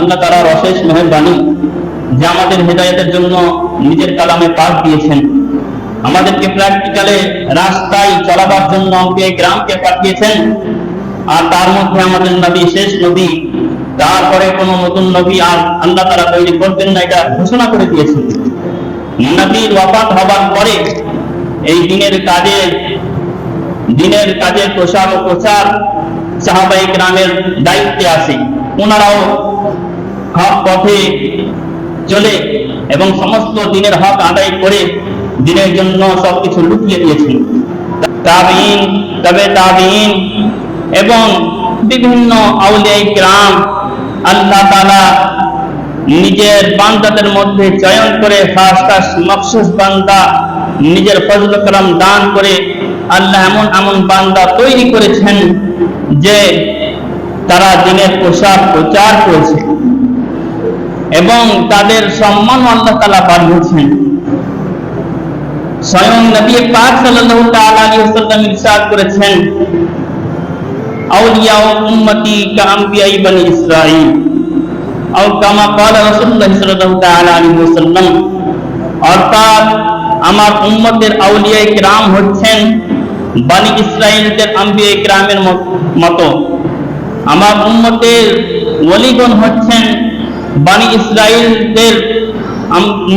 আল্লাহ তালার অশেষ মেহরবানি যে আমাদের হেদায়তের জন্য নিজের কালামে পাক দিয়েছেন। আমাদেরকে প্র্যাকটিক্যালে রাস্তায় চলাবার জন্য কে গ্রামকে পাঠিয়েছেন। আর তার মধ্যে আমাদের নবী শেষ নবী, তারপরে কোন নতুন নবী আর আল্লাহ তারা তৈরি করবেন না এটা ঘোষণা করে দিয়েছেন। নবীর ওয়াফাত হবার পরে এই দিনের কাজে দিনের কাজে প্রসার ও প্রচার সাহাবাই গ্রামের দায়িত্বে আছে। ওনারাও হক পথে চলে এবং সমস্ত দিনের হক আদায় করে দিনের জন্য সবকিছু লুকিয়ে দিয়েছেন তাবিন তবে তাবিন এবং বিভিন্ন আউলিয়াই গ্রাম আল্লাহ তালা নিজের বান্দাদের মধ্যে চয়ন করে খাস খাস মকসুস বান্দা নিজের ফজল দান করে আল্লাহ এমন এমন বান্দা তৈরি করেছেন যে তারা দিনের পোশাক প্রচার করেছে। এবং তাদের সম্মান আল্লাহ তালা বাড়িয়েছেন স্বয়ং নবী পাক সাল্লাল্লাহু তাআলা আলাইহি ওয়াসাল্লাম ইরশাদ করেছেন, আউলিয়া উম্মতি কাআম্বিয়াই বনি ইসরাঈল। আও কামা ক্বালা রাসূলুল্লাহ সাল্লাল্লাহু তাআলা আলাইহি ওয়াসাল্লাম, অর্থাৎ আমার উম্মতের আউলিয়া কিরাম হচ্ছেন বনি ইসরাঈলদের আম্বিয়া কিরামের মতো। আমার উম্মতের ওলিগণ হচ্ছেন বানি ইসরায়েলদের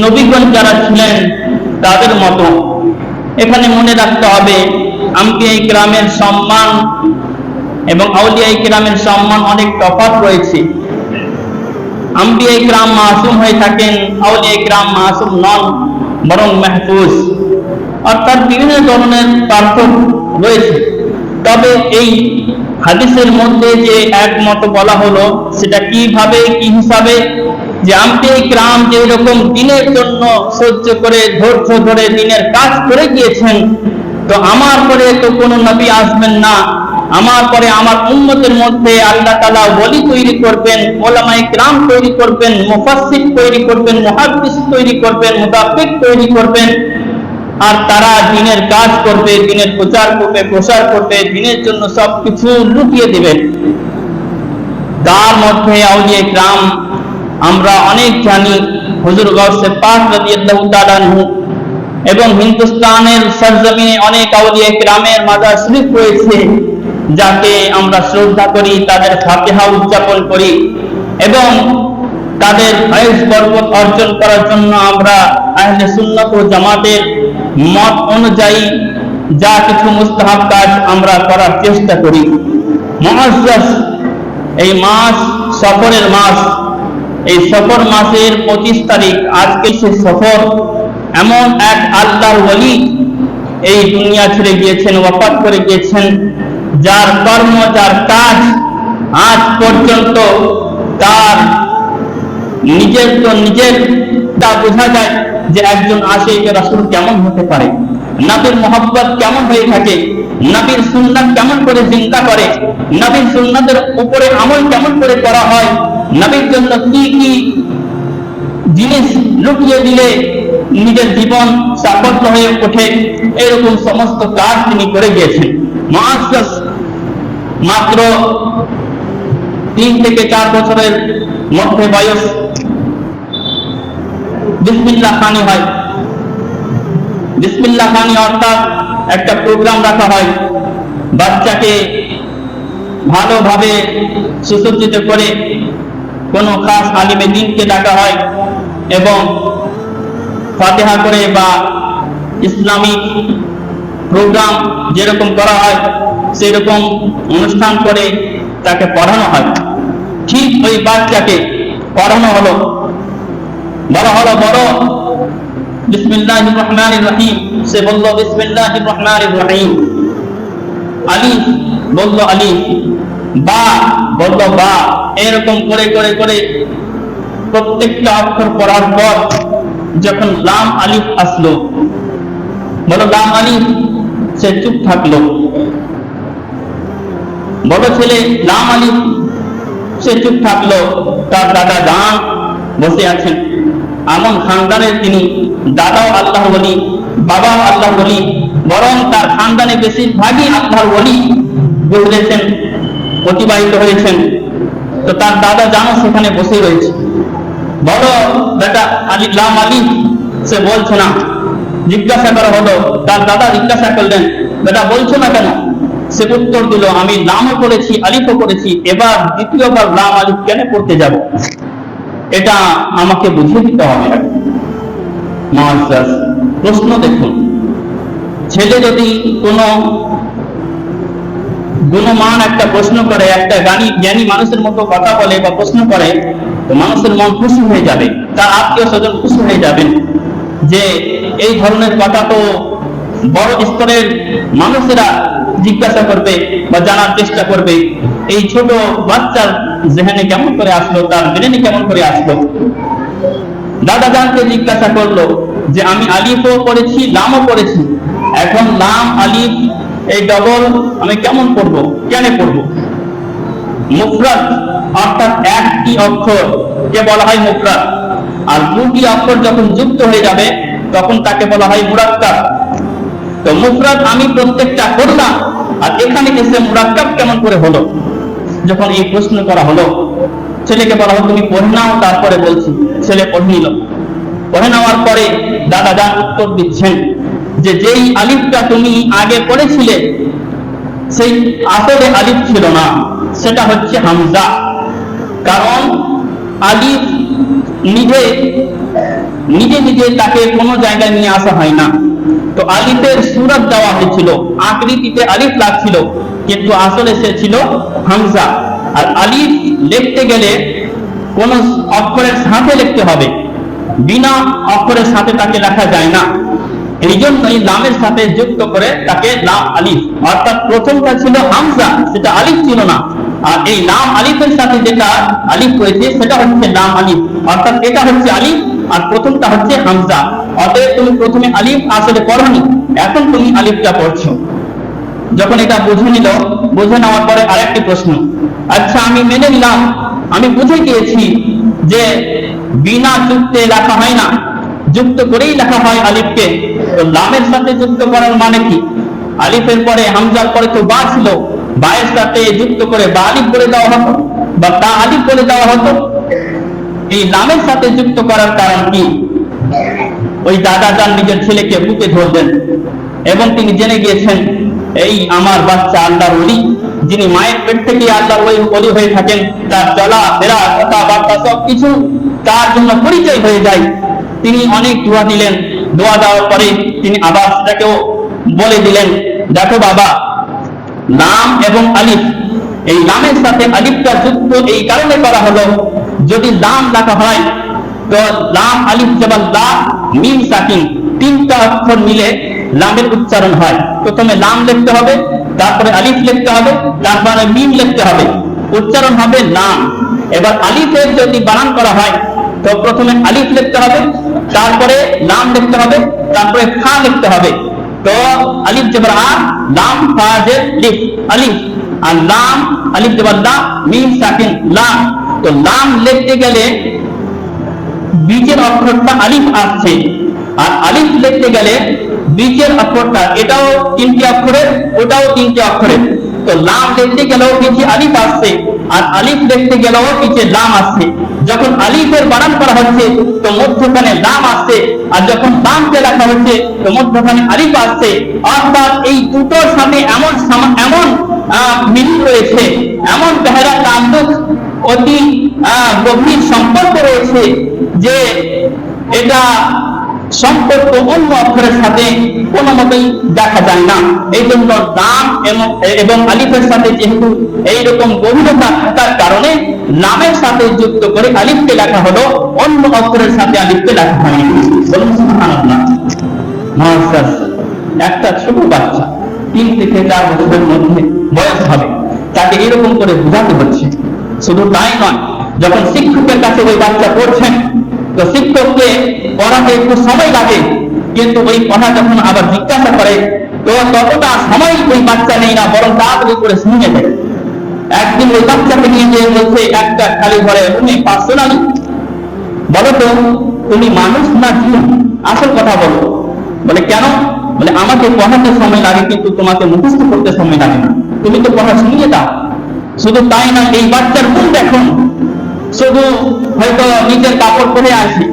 নবীগণ যারা ছিলেন তাদের মতো। এখানে মনে রাখতে হবে আম্বিয়া গ্রামের সম্মান এবং আউলিয়া গ্রামের সম্মান অনেক তফাৎ রয়েছে। আম্বিয়া গ্রাম মাসুম হয়ে থাকেন, আউলিয়া গ্রাম মাসুম নন, বরং মেহফুজ। অর্থাৎ বিভিন্ন ধরনের পার্থক্য রয়েছে। তবে এই হাদিসের মধ্যে যে একমত বলা হলো, সেটা কীভাবে, কি হিসাবে? যে আমপি গ্রাম যে রকম দিনের জন্য সহ্য করে, ধৈর্য ধরে দিনের কাজ করে গিয়েছেন, তো আমার পরে তো কোনো নবী আসবেন না। আমার পরে আমার উম্মতের মধ্যে আল্লাহ তালা বলি তৈরি করবেন ওলামাই গ্রাম তৈরি করবেন, মুফাসসির তৈরি করবেন, মুহাদ্দিস তৈরি করবেন মুদাফিক তৈরি করবেন। আর তারা দিনের কাজ করবে, দিনের প্রচার করবে, প্রসার করবে, দিনের জন্য সবকিছু লুকিয়ে দেবেন তার মধ্যে আউলিয়া গ্রাম আমরা অনেক জানি এবং হিন্দুস্তানের সরজমিনে অনেক আউলিয়া গ্রামের মাজার শরীফ রয়েছে, যাকে আমরা শ্রদ্ধা করি, তাদের ফাতিহা উদযাপন করি এবং তাদের আয়ুষ বরকত অর্জন করার জন্য আমরা আহলে সুন্নাত ও জামাতের মত অনুযায়ী যা কিছু মুস্তাহাব কাজ আমরা করার চেষ্টা করি। মুআজ্জাজ এই মাস সফরের মাস, এই সফর মাসের পঁচিশ তারিখ, আজকে সে সফর, এমন এক আল্লাহর ওলি এই দুনিয়া ছেড়ে গিয়েছেন, ওয়াফাত করে গিয়েছেন, যার কর্ম, যার কাজ আজ পর্যন্ত নিজের তো নিজের তা বোঝা যায় যে একজন আশিক রাসূল কেমন হতে পারে। নবীর মোহাব্বত কেমন হয়ে থাকে? নবীর সুন্নাত কেমন করে চিন্তা করে? নবীর সুন্নাতের উপরে আমল কেমন করে করা হয়? নবীর জন্য কি কি জিনিস লুকিয়ে দিলে নিজের জীবন সাফল্য হয়ে ওঠে? এরকম সমস্ত কাজ তিনি করে গিয়েছেন। মাত্র তিন থেকে চার বছরের মধ্যে বয়স বিসমিল্লাহ খানি হয়। বিসমিল্লাহ খানি অর্থাৎ একটা প্রোগ্রাম রাখা হয়। বাচ্চাকে ভালোভাবে সুসজ্জিত করে কোনো খাস আলিমে দিনকে ডাকা হয় এবং ফাতেহা করে বা ইসলামিক প্রোগ্রাম যেরকম করা হয়, সেরকম অনুষ্ঠান করে তাকে পড়ানো হয়। ওই বাচ্চাকে পড়ানো হলো। বড় হলো, বড়। যখন লাম আলিফ আসলো, বলো, লাম আলিফ, সে চুপ থাকল। বড় ছেলে, লাম আলিফ সে চুপ থাকল, তার দাদা গান বসে আছেন। এমন খানদানের তিনি দাদাও আল্লাহ বলি বাবাও আল্লাহ বলি বরং তার খানদানে বেশিরভাগই আল্লাহর বলি গুজরেছেন অতিবাহিত হয়েছেন। তো তার দাদা জানো সেখানে বসে রয়েছে। বলো, বেটা আলী, লাম আলী, সে বলছে না। জিজ্ঞাসা করা হলো, তার দাদা জিজ্ঞাসা করলেন, বেটা বলছো না কেন? সে উত্তর দিল, আমি লামও করেছি আলিফও করেছি এবার দ্বিতীয়বার লাম আলিফ কেন পড়তে যাব? এটা আমাকে বুঝিয়ে দিতে হবে। প্রশ্ন দেখুন। ছেলে যদি কোনো গুণমান একটা প্রশ্ন করে, একটা জ্ঞানী জ্ঞানী মানুষের মতো কথা বলে বা প্রশ্ন করে, তো মানুষের মন খুশি হয়ে যাবে, তার আত্মীয় স্বজন খুশি হয়ে যাবেন যে, এই ধরনের কথা তো বড় স্তরের মানুষেরা জিজ্ঞাসা করবে বা জানার চেষ্টা করবে, এই ছোট বাচ্চার জেহানে কেমন করে আসলো, তার ব্রেনে কেমন করে আসলো? দাদা জানকে জিজ্ঞাসা করল যে, আমি আলিফও পড়েছি, লামও পড়েছি। এখন লাম, আলিফ, এই ডবল, আমি কেমন পড়ব? কেন পড়ব? মুফরাদ, অর্থাৎ একটি অক্ষর, কে বলা হয় মুফরাদ। আর দুটি অক্ষর যখন যুক্ত হয়ে যাবে, তখন তাকে বলা হয় মুরাক্কাব। তো মুফরাদ আমি প্রত্যেকটা করলাম আর এখানে এসে মুরাক্কাব কেমন করে হলো? যখন এই প্রশ্ন করা হলো, ছেলেকে বলা হলো, তুমি পড়ে নাও, তারপরে বলছি। ছেলে পড়ে নিল। পড়ে নেওয়ার পরে দাদা যান উত্তর দিচ্ছেন, যে যেই আলিফটা তুমি আগে পড়েছিলে, সেই আসলে আলিফ ছিল না, সেটা হচ্ছে হামজা। কারণ আলিফ নিজে নিজে নিজে তাকে কোনো জায়গায় নিয়ে আসা হয় না। তো আলিফের সুরত দেওয়া হয়েছিল। আকৃতিতে আলিফ লাগছিল, কিন্তু আসলে সে ছিল হামজা। আর আলিফ লিখতে গেলে কোন অক্ষরের সাথে লিখতে হবে। বিনা অক্ষরের সাথে তাকে লেখা যায় না। এই জন্যই লামের সাথে যুক্ত করে তাকে লাম আলিফ। অর্থাৎ প্রথমটা ছিল হামজা, সেটা আলিফ ছিল না। আর এই লাম আলিফের সাথে যেটা আলিফ রয়েছে সেটা হচ্ছে লাম আলিফ। অর্থাৎ এটা হচ্ছে আলিফ, আর প্রথমটা হচ্ছে হামজা। অতএব তুমি প্রথমে আলিফ, আসলে পড়নি এখন তুমি আলিফটা পড়ছো। যখন এটা বুঝে নিল, বুঝে নেওয়ার পরে আরেকটি প্রশ্ন। আচ্ছা আমি মেনে নিলাম, আমি বুঝে গিয়েছি যে বিনা যুক্তে লেখা হয় না। যুক্ত করেই লেখা হয় আলিফকে। তো লামের সাথে যুক্ত করার মানে কি? আলিফের পরে হামজার পরে তো বা ছিল। বায়ের সাথে যুক্ত করে বা আলিফ করে দেওয়া হতো, বা তা আলিফ করে দেওয়া হতো। এই লামের সাথে যুক্ত করার কারণ কি? ওই দাদা তার নিজের ছেলেকে বুকে ধরলেন এবং তিনি জেনে গিয়েছেন, এই আমার বাচ্চা আল্লাহর অলি যিনি মায়ের পেট থেকে আল্লাহর ওই অলি হয়ে থাকেন, তার চলা, ফেরা কথাবার্তা সব কিছু তার জন্য পরিচয় হয়ে যায়। তিনি অনেক দোয়া দিলেন। দোয়া দেওয়ার পরে তিনি আবার সেটাকেও বলে দিলেন, দেখো বাবা নাম এবং আলিফ, এই নামের সাথে আলিফটা যুক্ত এই কারণে করা হলো, যদি নাম লেখা হয়, তো লাম, আলিফ জবাল লা মিম সাকিন তিনটা অক্ষর মিলে লামের উচ্চারণ হয়। প্রথমে লাম লিখতে হবে, তারপরে আলিফ লিখতে হবে, তারপরে মিম লিখতে হবে। উচ্চারণ হবে নাম। এবার আলিফের যদি বানান করা হয়, তো প্রথমে আলিফ লিখতে হবে, তারপরে লাম লিখতে হবে, তারপরে ফা লিখতে হবে। তো আলিফ জবর আ, লাম, ফা, জের, লিফ, আলিফ। আর লাম, আলিফ জবর লা, মিম, সাকিন, লাম। তো লাম লিখতে গেলে বীজের অক্ষরটা আলিফ আসছে। আর আলিফ লিখতে গেলে বীজের অক্ষরটা, এটাও তিনটি অক্ষরের, ওটাও তিনটি অক্ষরের। তো লাম লিখতে গেলেও পিছিয়ে আলিফ আসছে, আর আলিফ লিখতে গেলেও পিছিয়ে লাম আসছে। যখন আলিফের বানান করা হচ্ছে, তো মধ্যখানে লাম আসছে, আর যখন লামকে লেখা হচ্ছে, তো মধ্যখানে আলিফ আসছে। অর্থাৎ এই দুটোর সাথে এমন এমন মিল রয়েছে, এমন বেহারা তাল্লুক অতি গভীর সম্পর্ক রয়েছে যে এটা সম্পর্ক অন্য অক্ষরের সাথে কোনো মতেই দেখা যায় না। এই জন্য নাম এবং আলিফের সাথে যেহেতু এইরকম গভীরতা থাকার কারণে নামের সাথে যুক্ত করে আলিফকে লেখা হলো, অন্য অক্ষরের সাথে আলিফকে লেখা হয়নি। একটা ছোট বাচ্চা, তিন থেকে চার বছরের মধ্যে বয়স হবে। তাকে এরকম করে বোঝাতে হচ্ছে। শুধু তাই নয়, যখন শিক্ষকের কাছে ওই বাচ্চা পড়ছেন তো শিক্ষককে পড়াতে একটু সময় লাগে। কিন্তু ওই পড়া যখন আবার জিজ্ঞাসা করে, তো ততটা সময় ওই বাচ্চা নেই না, বরং তাড়াতাড়ি করে শুনে দেয়। একদিন ওই বাচ্চাকে নিয়ে গিয়ে বলছে, একটা খালি ঘরে তুমি পার্সোনালি। বলো তো তুমি মানুষ না জিন? আসল কথা বলো। বলে, কেন? বলে, আমাকে পড়াতে সময় লাগে, কিন্তু তোমাকে মুখস্থ করতে সময় লাগে না। তুমি তো পড়া শুনিয়ে দাও। শুধু তাই না, এই বাচ্চার মুখ দেখুন শুধু হয়তো নিজের কাপড় পরে আছে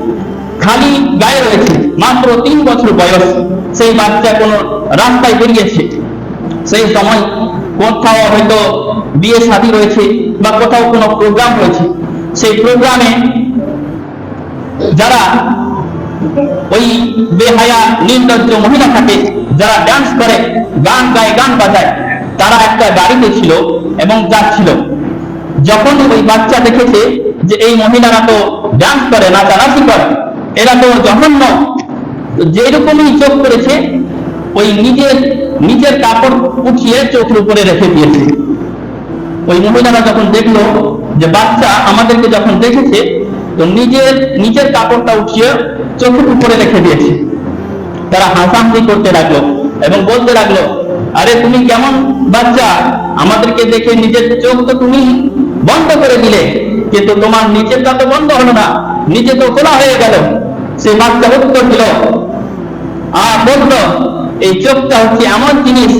খালি গায়ে রয়েছে, মাত্র তিন বছর বয়স, সেই বাচ্চা কোনো রাস্তায় বেরিয়েছে। সেই সময় কোথাও হয়তো বিয়ে শাদী রয়েছে বা কোথাও কোনো প্রোগ্রাম রয়েছে, সেই প্রোগ্রামে যারা ওই বেহায়া, নির্লজ্জ মহিলা থাকে, যারা ডান্স করে, গান গায়, গান বাজায়, তারা একটা গাড়িতে ছিল এবং যাচ্ছিল। যখন ওই বাচ্চা দেখেছে যে এই মহিলারা তো ডান্স করে, নাচানাচি করে, এরা তো জঘন্য। যেরকমই চোখ করেছে, ওই নিজের নিজের কাপড় উঠিয়ে চোখের উপরে রেখে দিয়েছে। ওই মহিলারা যখন দেখল যে বাচ্চা আমাদেরকে যখন দেখেছে, তো নিজের নিজের কাপড়টা উঠিয়ে চোখের উপরে রেখে দিয়েছে। তারা হাসাহাসি করতে লাগল এবং বলতে লাগল, আরে, তুমি কেমন বাচ্চা? আমাদেরকে দেখে নিজের চোখ তো তুমি বন্ধ করে দিলে। কিন্তু তোমার নিচেরটা তো বন্ধ হলো না নিচে তো খোলা হয়ে গেল। সে বাচ্চা উত্তর দিল। আর বলতো এই চোখটা হচ্ছে এমন জিনিস,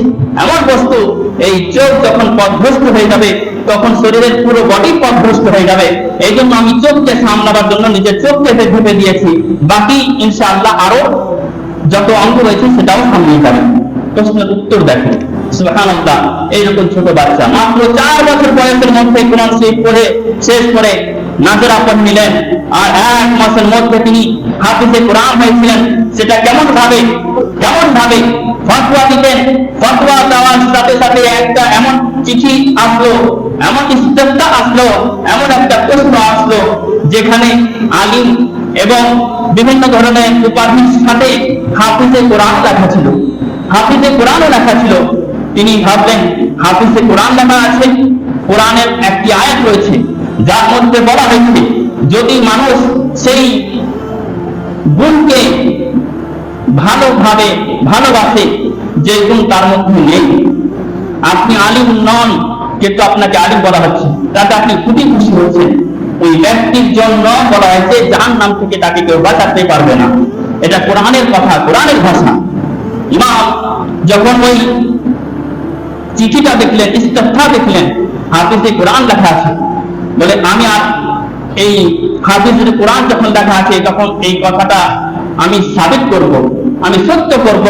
এমন বস্তু, এই চোখ যখন পথভ্রষ্ট হয়ে যাবে, তখন শরীরের পুরো বডি পথভ্রষ্ট হয়ে যাবে। এই জন্য আমি চোখকে সামলাবার জন্য নিজের চোখকে ভেবে দিয়েছি। বাকি ইনশাআল্লাহ আরও যত অঙ্গ রয়েছে সেটাও সামলিয়ে যাবে। প্রশ্নের উত্তর দেখো। সুবহানাল্লাহ। এইরকম ছোট বাচ্চা। মাত্র চার বছর বয়সের মধ্যে কোরআন শরীফ পড়ে, শেষ করে নাজরা পড় নিলেন। আর এক মাসের মধ্যে তিনি হাফিজে কোরআন হয়েছিলেন। সেটা কেমন ভাবে কেমন ভাবে ফতোয়া দিতেন? ফতোয়া দেওয়ার সাথে সাথে একটা এমন চিঠি আসলো, এমন ইস্তেফতা আসলো, এমন একটা প্রশ্ন আসলো, যেখানে আলিম এবং বিভিন্ন ধরনের উপাধির সাথে হাফিজে কোরআন লেখা ছিল। হাফিজে কোরআনও লেখা ছিল। তিনি ভাবলেন, হাফিজে কোরআন লেখা আছে, কোরআনের একটি আয়াত রয়েছে, যার মধ্যে বলা হয়েছে, যদি মানুষ সেই গুণকে ভালোভাবে ভালোবাসে, যে গুণ তার মধ্যে নেই। আপনি আলিম নন, কিন্তু আপনাকে আলিম বলা হচ্ছে। তাতে আপনি খুবই খুশি হচ্ছেন। ওই ব্যক্তির জন্য বলা হয়েছে যার নাম থেকে তাকে কেউ বাঁচাতে পারবে না। এটা কোরআনের কথা, কোরআনের ভাষা। ইমাম যখন ওই চিঠিটা দেখলেন ইস্তফা দেখলেন হাফিজে কোরআন লেখা আছে। বলে, আমি আর এই হাফিজের কোরআন যখন লেখা আছে, তখন এই কথাটা আমি সাবিত করব, আমি সত্য করব।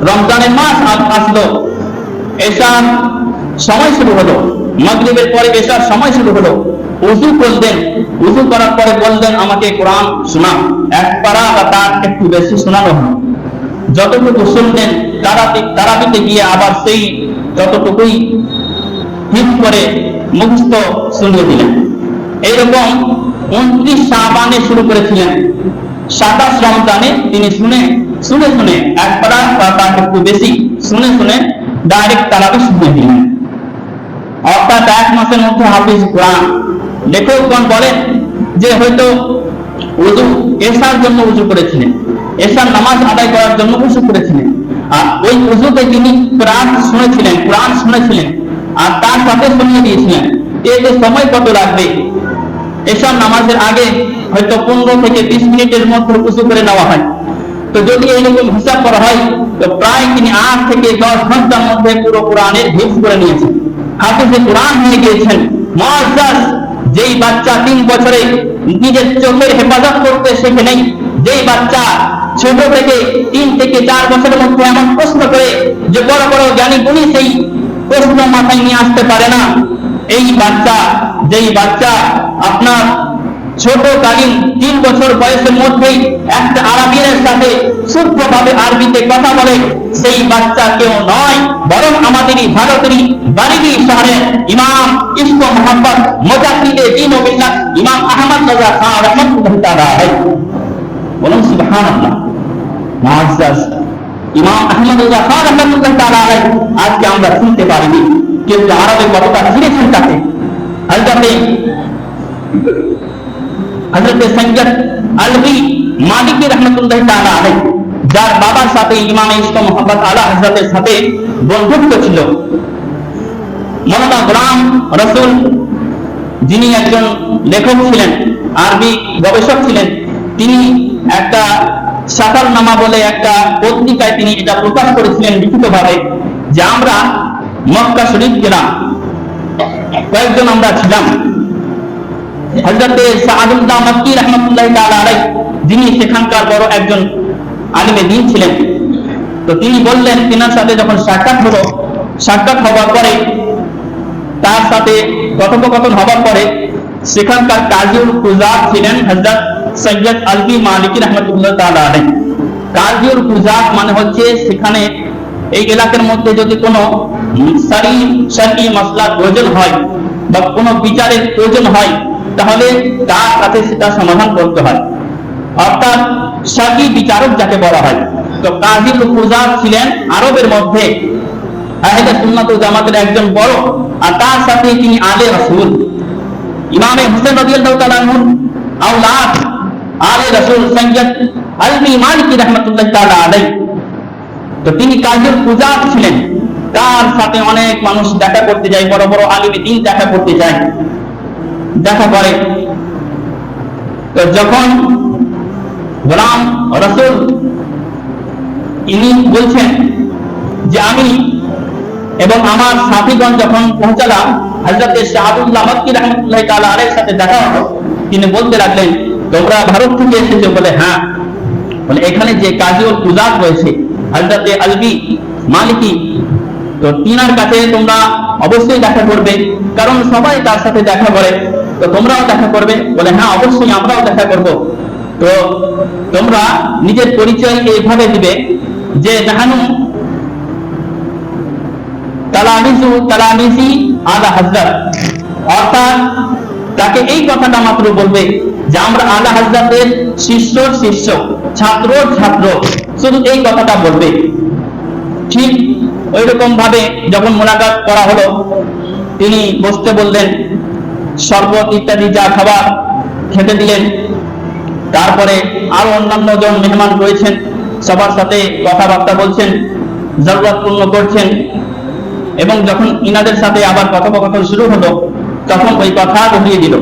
রমজানের মাস আস- আসলো এসার সময় শুরু হলো, মাগরিবের পরে এসার সময় শুরু হলো। উজু করলেন উজু করার পরে বললেন, আমাকে কোরআন শোনা এক পারা বা তার একটু বেশি শোনানো হলো যতটুকু শুনলেন তারাবিতে গিয়ে আবার সেই ততটুকুই হিট করে মুখস্থ শুনিয়ে দিলেন। এইরকম উনত্রিশ সাবানে শুরু করেছিলেন। সাতাশ রমজানে তিনি শুনে শুনে শুনে, এক পারা বা তার একটু বেশি, শুনে শুনে ডাইরেক্ট তারাবি শুনিয়ে দিলেন। অর্থাৎ এক মাসের মধ্যে হাফিজ কোরআন। লেখকগণ বলেন যে হয়তো উজু এসার জন্য উজু করেছিলেন। এসার নামাজ আদায় করার জন্য উজু করেছিলেন। আর ওই উজুতে তিনি কোরআন শুনেছিলেন কোরআন শুনেছিলেন, আর তার সাথে শুনিয়ে দিয়েছিলেন সময় কত লাগবে? এসব নামাজের আগে হয়তো পনেরো থেকে বিশ মিনিটের মধ্যে উজু করে নেওয়া হয়। তো যদি এইরকম হিসাব করা হয়, তো প্রায় তিনি আট থেকে দশ ঘণ্টার মধ্যে পুরো কোরআনের হিফজ করে নিয়েছেন। হাফিজে কোরআন হয়ে গিয়েছেন মুআজ্জাজ যেই বাচ্চা তিন বছরে নিজের চোখের হেফাজত করতে শেখে নেই, যেই বাচ্চা ছোট থেকে তিন থেকে চার বছরের মধ্যে এমন প্রশ্ন করে যে বড় বড় জ্ঞানী গুণী সেই প্রশ্ন মাথায় নিয়ে আসতে পারে না। এই বাচ্চা, যেই বাচ্চা আপনার ছোট কালীন তিন বছর বয়সের মধ্যেই একটা আরবিয়ানের সাথে শুদ্ধভাবে আরবিতে কথা বলে, সেই বাচ্চা কেউ নয়, বরং আমাদেরই ভারতেরই বারিদি শহরের ইমাম ইস্ক মোহাম্মদ মোজাকিদে দিন ইমাম আহমদ রাজা খান রহমতুল্লাহ বলুন সুবহানাল্লাহ। ইমাম আহমদ খান আজকে আমরা শুনতে পারিনি। কিন্তু আরবে কতটা ছিঁড়েছেন তাকে? যার বাবার সাথে ইমাম ইসক মোহাম্মদ আলা হযরতের সাথে বন্ধুত্ব ছিল। মৌলানা গোলাম রসুল, যিনি একজন লেখক ছিলেন, আরবি গবেষক ছিলেন, তিনি একটা সাফার নামা বলে একটা পত্রিকায় তিনি এটা প্রকাশ করেছিলেন লিখিতভাবে যে আমরা মক্কা শরীফ গেলাম। কয়েকজন আমরা ছিলাম। হজরতে যিনি সেখানকার বড় একজন আলিমে দিন ছিলেন। তো তিনি বললেন, তিনার সাথে যখন সাক্ষাৎ হলো, সাক্ষাৎ হওয়ার পরে, তার সাথে কথোপকথন হওয়ার পরে, সেখানকার কাজীউল কুজাত ছিলেন হযরত সৈয়দ আলবি মালিকি রহমতুল্লাহ আলাইহি। কাজীউল কুজাত মানে হচ্ছে সেখানে এই এলাকার মধ্যে যদি কোনো মাসলা প্রয়োজন হয় বা কোনো বিচারের প্রয়োজন হয়, তাহলে তার সাথে সেটা সমাধান করতে হয়। অর্থাৎ বিচারক যাকে বলা হয়। তো কাজী ছিলেন আরবের মধ্যে আহলে সুন্নাত জামাতের একজন বড় আর তার সাথে তিনি আলে রাসূল। ইমামে হোসেন রাদিয়াল্লাহু আওলাদ আলে রাসূল সৈয়দ আলমি মালিকি রাহমাতুল্লাহ তাআলা আলাইহি। তো তিনি কাজীর পূজার ছিলেন। তার সাথে অনেক মানুষ দেখা করতে যায়, বড় বড় আলিমে দিন দেখা করতে যায়। দেখা করে। তো যখন গোলাম রসুল ইনি বলছেন যে আমি এবং আমার সাথীগণ যখন পৌঁছালাম হজরত শাহাবুল্লাহ মক্কি রহমতুল্লাহ তাআলা আলাইহির সাথে দেখা হলো, তিনি বলতে লাগলেন তোমরা ভারত থেকে এসেছ বলে হ্যাঁ। বলে, এখানে যে কাজীউল কুজাত রয়েছে হজরত আলবি মালিকি, তো তিনার কাছে তোমরা অবশ্যই দেখা করবে। কারণ সবাই তার সাথে দেখা করে, তো তোমরাও দেখা করবে। বলে হ্যাঁ অবশ্যই আমরাও দেখা করব। তো তোমরা নিজের পরিচয় এইভাবে দিবে যে, জাহানু তালামিজু তালামিজি আলা হযরত অর্থাৎ তাকে এই কথাটা মাত্র বলবে আমরা আলা হযরতের শিষ্য শিষ্য ছাত্র ছাত্র, শুধু এই কথাটা বলবে। ঠিক ওই রকম ভাবে যখন মোলাকাত করা হলো, তিনি বসতে বললেন, শরবত ইত্যাদি যা খাবার খেতে দিলেন। তারপরে আরও অন্যান্য জন মেহমান রয়েছেন, সবার সাথে কথাবার্তা বলছেন, জরুরত পূর্ণ করছেন। এবং যখন ইনাদের সাথে আবার কথোপকথন শুরু হলো, তখন ওই কথা উঠিয়ে দিল।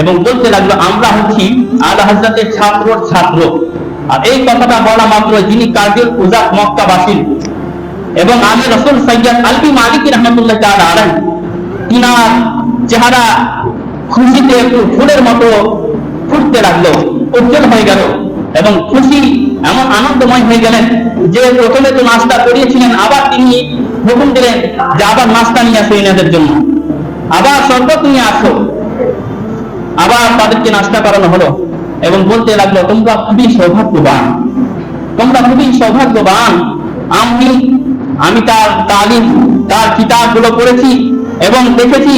এবং বলতে লাগল, আমরা হচ্ছি আলা হাজরাতের ছাত্র ছাত্র। আর এই কথাটা বলা মাত্র যিনি কাজীর উজাক মক্কাবাসী এবং আমি রসুল সৈয়দ আলবি মালিক রহমতুল্লাহ তাআলা আলাইহি, তিনার চেহারা খুশিতে একটু ফুলের মতো ফুটতে লাগল, উজ্জ্বল হয়ে গেল এবং খুশি এমন আনন্দময় হয়ে গেলেন যে প্রথমে তো নাস্তা করিয়েছিলেন, আবার তিনি হুকুম দিলেন যে আবার নাস্তা নিয়ে আসো এনাদের জন্য। আবার শরবত নিয়ে আসো। আবার তাদেরকে নাস্তা করানো হলো এবং বলতে লাগল, তোমরা খুবই সৌভাগ্যবান। তোমরা খুবই সৌভাগ্যবান। আমি আমি তার তালিম, তার কিতাবগুলো পড়েছি এবং দেখেছি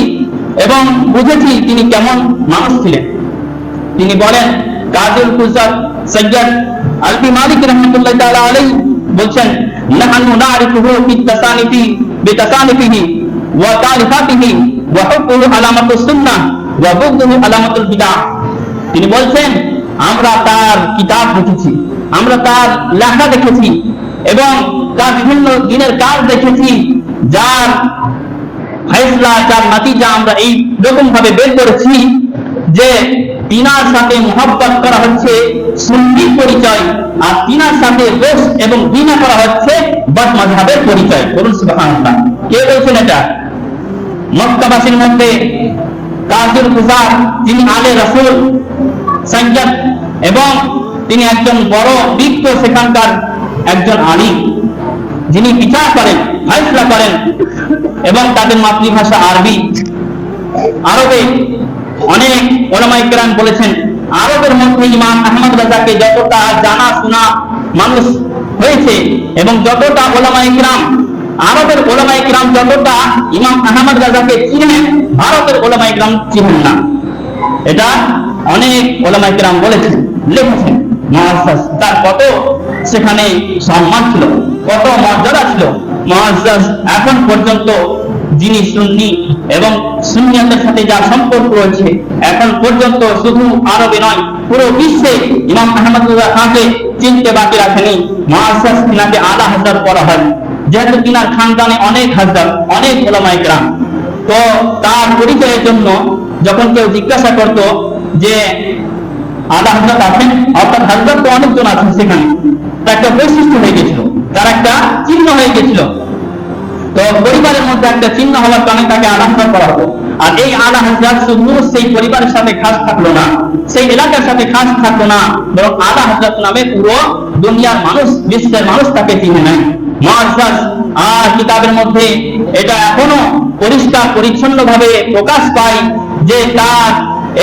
এবং বুঝেছি তিনি কেমন মানুষ ছিলেন। তিনি বলেন কাজুল কুসার সৈয়দ আলবি মালিক রহমতুল্লাহ তাআলা আলাইহি বলছেন, নাহানু নারিফুহু ফি তাসানিফি বিতাসানিফিহি ওয়া তালিফাতিহি ওয়া হুকুহু আলামাতুস সুন্নাহ। তিনি বলছেন, আমরা তার কিতাব দেখেছি, আমরা তার লেখা দেখেছি এবং তার বিভিন্ন দিনের কাজ দেখেছি, যার ফয়সলা, যার নাতিজা আমরা এই রকম ভাবে বের করেছি যে তিনার সাথে মোহাব্বত করা হচ্ছে সুন্নি পরিচয়, আর তিনার সাথে দোষ এবং বিনা করা হচ্ছে বদ মাঝহাবের পরিচয়। সুবহানাল্লাহ। কে বলছেন এটা? মক্কাবাসীর মধ্যে কাজুল কুজার তিনি আলে রাসূল সৈয়দ এবং তিনি একজন বড় বিজ্ঞ সেখানকার একজন আলিম যিনি বিচার করেন ফয়সলা করেন এবং তাদের মাতৃভাষা আরবি। আরবে অনেক ওলামাইকরাম বলেছেন, আরবের মধ্যে ইমাম আহমদ রাজাকে যতটা জানা শোনা মানুষ হয়েছে এবং যতটা ওলামা ইকরাম আরবের ওলামা ইকরাম যতটা ইমাম আহমদ রাজাকে চিনেন ভারতের ওলামা ইকরাম চিনেন না। এটা অনেক ওলামা ইকরাম বলেছেন, লিখেছেন। তার কত সেখানে সম্মান ছিল, কত মর্যাদা ছিল। এখন পর্যন্ত যিনি সুন্নি এবং সাথে সম্পর্ক রয়েছে, এখন পর্যন্ত শুধু আরবে নয়, পুরো বিশ্বে ইমাম আহমদুল্লাহ চিনতে বাকি রাখেনি। মহাসাস তিনাকে আধা হাজার করা হয়। যেহেতু তিনার খানদানে অনেক হাজার অনেক ওলামাই গ্রাম তো তার পরিচয়ের জন্য যখন কেউ জিজ্ঞাসা করত যে, আধা হাজার আছেন? অর্থাৎ হাজার তো অনেকজন আছেন সেখানে। তার একটা বৈশিষ্ট্য হয়ে গেছিল। তার একটা চিহ্ন হয়ে গেছিল। তো পরিবারের মধ্যে একটা চিহ্ন হওয়ার কারণে তাকে আলাদা করা হতো। আর এই আলা হাজরাত শুধু সেই পরিবারের সাথে খাস থাকল না, সেই এলাকার সাথে খাস থাকল না, বরং আলা হাজরাত নামে পুরো দুনিয়ার মানুষ, বিশ্বের মানুষ তাকে চিনে নেয়। কিতাবের মধ্যে এটা এখনও পরিষ্কার পরিচ্ছন্ন ভাবে প্রকাশ পায় যে তার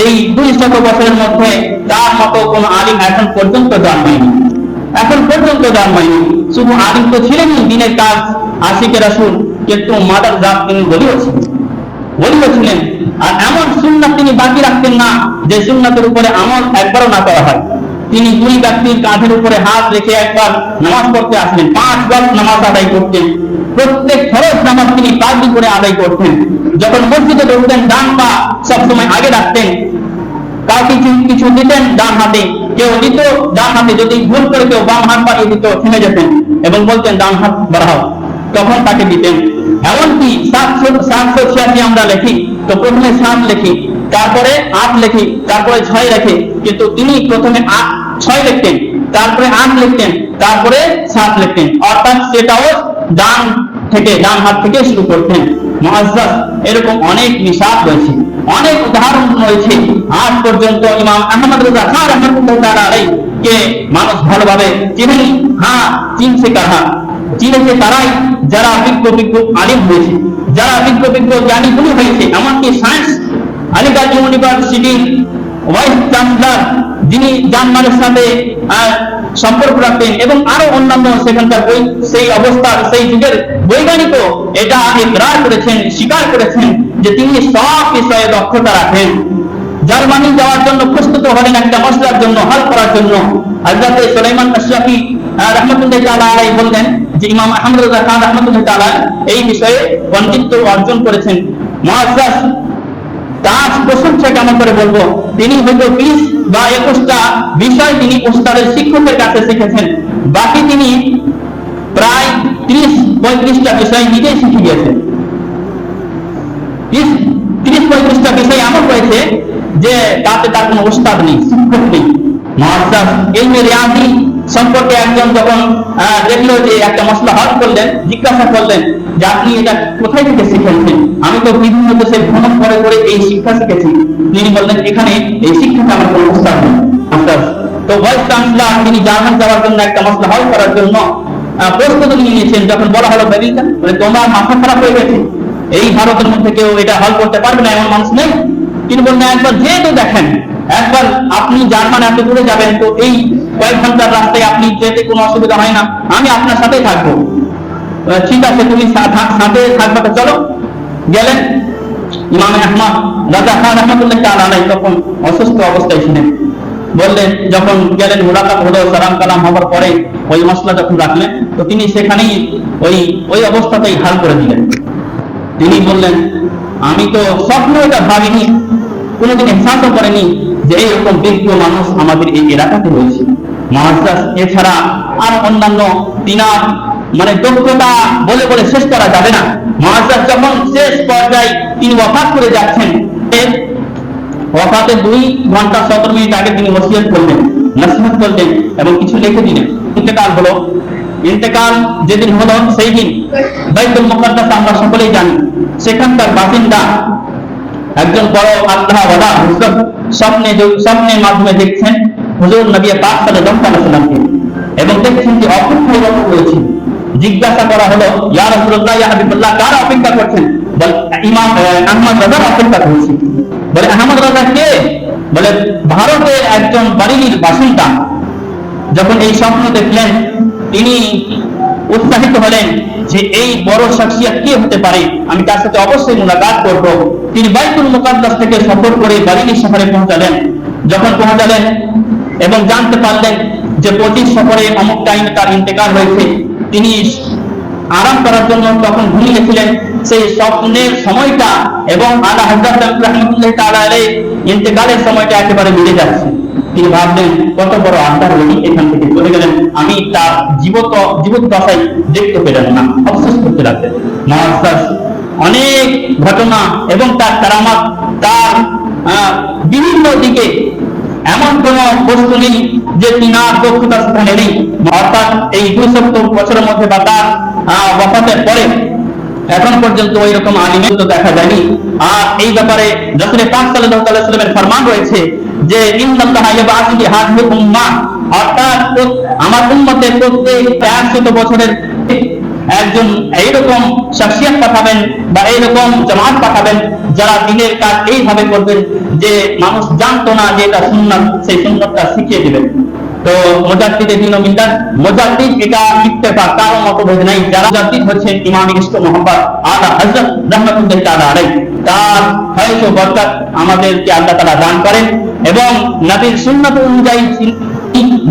এই দুই শত বছরের মধ্যে তার কোন আলিম এখন পর্যন্ত জন্মায়নি। এখন পর্যন্ত জন্মায়নি। শুধু আলিম তো ছিলেনই, দিনের কাজ কিন্তু মাদার জাত তিনি ছিলেন। ছিলেন। আর এমন সুন্নাত তিনি বাকি রাখতেন না যে সুন্নাতের উপরে আমল একবারও না করা হয়। তিনি দুই ব্যক্তির কাঁধের উপরে হাত রেখে একবার নামাজ পড়তে আসলেন। পাঁচ বার নামাজ আদায় করতেন। প্রত্যেক ফরজ নামাজ তিনি পাঁচটি করে আদায় করতেন। যখন মসজিদে ঢুকতেন, ডান পা সবসময় আগে রাখতেন। কাউকে কিছু দিতেন ডান হাতে। কেউ দিত, ডান হাতে যদি ভুল করে কেউ বাম হাত বাড়িয়ে দিত, থেমে যেতেন এবং বলতেন, ডান হাত বাড়াও। তখন তাকে দিতেন। এমনকি সাতশো সাতশো ছিয়াশি আমরা লিখি। তো প্রথমে সাত লিখি, তারপরে আট লিখি, তারপরে ছয় লেখে। কিন্তু তিনি প্রথমে আট ছয় তারপরে আট তারপরে সাত অর্থাৎ সেটাও ডান থেকে, ডান হাত থেকে শুরু করতেন। এরকম অনেক রয়েছে, অনেক উদাহরণ রয়েছে। আজ পর্যন্ত ইমাম আহমদ খান রহমতুল্লাহ কে মানুষ ভালোভাবে হ্যাঁ কাহা তারাই যারা বিজ্ঞ বিজ্ঞ আলিম হয়েছে। যারা বিজ্ঞ বিজ্ঞ জ্ঞানী গুলি হয়েছে, এমনকি সায়েন্স আলিগড় ইউনিভার্সিটির যিনি সাথে সম্পর্ক রাখতেন এবং আরও অন্যান্য সেখানকার বই, সেই অবস্থার সেই যুগের এটা করেছেন, স্বীকার করেছেন যে তিনি সব বিষয়ে দক্ষতা রাখেন। জার্মানি যাওয়ার জন্য প্রস্তুত হলেন একটা মশলার জন্য, হল করার জন্য। আশরাফি রহমতুল্লাহ বললেন যে ইমাম আহমদ রাজা খান রহমতুল্লাহ তাআলা এই বিষয়ে পণ্ডিত্য অর্জন করেছেন। মুআজ্জাজ তার প্রশংসা কেমন করে বলব? তিনি হয়তো বিশ বা একুশটা বিষয় তিনি উস্তাদের শিক্ষকের কাছে শিখেছেন। বাকি তিনি প্রায় ত্রিশ, পঁয়ত্রিশটা বিষয় নিজেই শিখে গিয়েছেন। ত্রিশ ত্রিশ, পঁয়ত্রিশটা বিষয় এমন রয়েছে যে তাতে তার কোনো উস্তাদ নেই, শিক্ষক নেই। মহাজাজ এই রিয়াজি সম্পর্কে একজন যখন দেখল যে একটা মশলা হল করলেন জিজ্ঞাসা করলেন যে আপনি এটা কোথায় থেকে শিখেছেন? আমি তো বিভিন্ন দেশে ভ্রমণ করে করে এই শিক্ষা শিখেছি। তিনি বললেন এখানে এই শিক্ষাটা আমার কোনো উস্তাদ নেই। তো ভাইস চ্যান্সেলর তিনি জার্মান যাওয়ার জন্য একটা মশলা হল করার জন্য প্রস্তুতি নিয়ে নিয়েছেন। যখন বলা হলো বেবিলটা বলে তোমার মাথা খারাপ হয়ে গেছে। এই ভারতের মধ্যে কেউ এটা হল করতে পারবে না এমন মানুষ নেই। তিনি বললেন একবার যেহেতু দেখেন একবার আপনি জার্মান এত দূরে যাবেন, তো এই কয়েক ঘণ্টার রাস্তায় আপনি যেতে কোনো অসুবিধা হয় না। আমি আপনার সাথেই থাকব। ঠিক আছে, তুমি সাথে থাকবে চলো। গেলেন ইমাম আহমদ, রাজা খান রহমতুল্লাহ তাআলা আলাইহি, তখন অসুস্থ অবস্থায় ছিলেন বললেন, যখন গেলেন মুলাকাত হলো, সালাম কালাম হওয়ার পরে ওই মশলা যখন রাখলেন, তো তিনি সেখানেই ওই ওই অবস্থাতেই হাল করে দিলেন। তিনি বললেন, আমি তো স্বপ্ন এটা ভাবিনি, কোনোদিন এহসাসও করেনি যে এইরকম বিজ্ঞ মানুষ আমাদের এই এলাকাতে রয়েছে মহাজাস এছাড়া আর অন্যান্য তিনার মানে দক্ষতা বলে বলে শেষ করা যাবে না। মহাজাস যখন শেষ পর্যায়ে তিনি করে যাচ্ছেন দুই ঘণ্টা সতেরো মিনিট আগে তিনি করলেন করলেন এবং কিছু লিখে দিলেন। ইন্তেকাল হলো, ইন্তেকাল যেদিন হলো সেই দিন আমরা সকলেই জানি, সেখানকার বাসিন্দা একজন বড় আল্লাহ স্বপ্নে স্বপ্নের মাধ্যমে দেখছেন হুজুর নবী পাক সাল্লাল্লাহু এবং দেখছেন যে অপেক্ষারত রয়েছে জিজ্ঞাসা করা হলো কার অপেক্ষা করছেন? যখন এই স্বপ্ন দেখলেন, তিনি উৎসাহিত হলেন যে, এই বড় শখসিয়াত কে হতে পারে? আমি তার সাথে অবশ্যই মোলাকাত করব। তিনি বাইতুল মুকাদ্দাস থেকে সফর করে বারিনী শহরে পৌঁছালেন। যখন পৌঁছালেন এবং জানতে পারলেন যে পঁচিশ সফরে অমুক টাইমে তার ইন্তেকাল হয়েছে, তিনি আরাম করার জন্য তখন ঘুমিয়েছিলেন সেই স্বপ্নের সময়টা এবং আলা হজরত রহমতুল্লাহ তাআলা ইন্তেকালের সময়টা একেবারে মিলে যাচ্ছে। তিনি ভাবলেন, কত বড় আড্ডা উনি এখান থেকে চলে গেলেন। আমি তার জীবত জীবত দশাই দেখতে পেলেন না অবশেষ করতে লাগলেন। অনেক ঘটনা এবং তার কারামাত তার বিভিন্ন দিকে। এমন কোন বস্তু নেই যে তিনার দক্ষতা সেখানে নেই। অর্থাৎ এই দুই সপ্তাহ বছরের মধ্যে বা তার ওয়াফাতের পরে এখন পর্যন্ত ওই রকম আলিমের তো দেখা যায়নি। আর এই ব্যাপারে রসুলের পাঁচ আলাইহি সাল্লামের ফরমান রয়েছে যে অর্থাৎ আমার উম্মতের প্রত্যেক 100 বছরের একজন এইরকম শখসিয়ত পাঠাবেন বা এইরকম জামাত পাঠাবেন, যারা দিনের কাজ এইভাবে করবেন যে মানুষ জানতো না যে এটা সুন্নাত, সেই সুন্নতটা শিখিয়ে দিবেন। তো মুজাদ্দিদের এটা নাই। যারা হচ্ছেন ইমাম ইষ্ট মোহাম্মদ, আলা হযরত রাহমাতুল্লাহ তাআলা আলাইহি। তার বরকত আমাদেরকে আল্লাহ দান করেন এবং নবীর সুন্নাত অনুযায়ী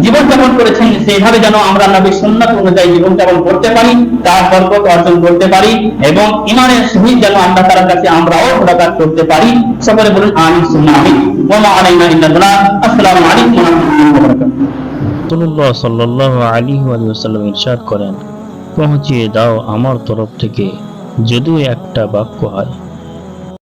জীবন যাপন করেছেন, সেইভাবে যেন আমরা নবীর সুন্নাত অনুযায়ী জীবন যাপন করতে পারি, তার বরকত অর্জন করতে পারি এবং ইমানের সহিত যেন আল্লাহ তাআলার কাছে আমরাও মুলাকাত করতে পারি। সকলে বলুন, আমিন ওয়া আলাইনা আসসালামু আলাইকুম ওয়া রাহমাতুল্লাহি ওয়া বারাকাতুহু। রসুল্লাহ সাল্লাহ আলী ওয়াসাল্লাম ইরশাদ করেন দাও আমার তরফ থেকে। যদিও একটা বাক্য হয়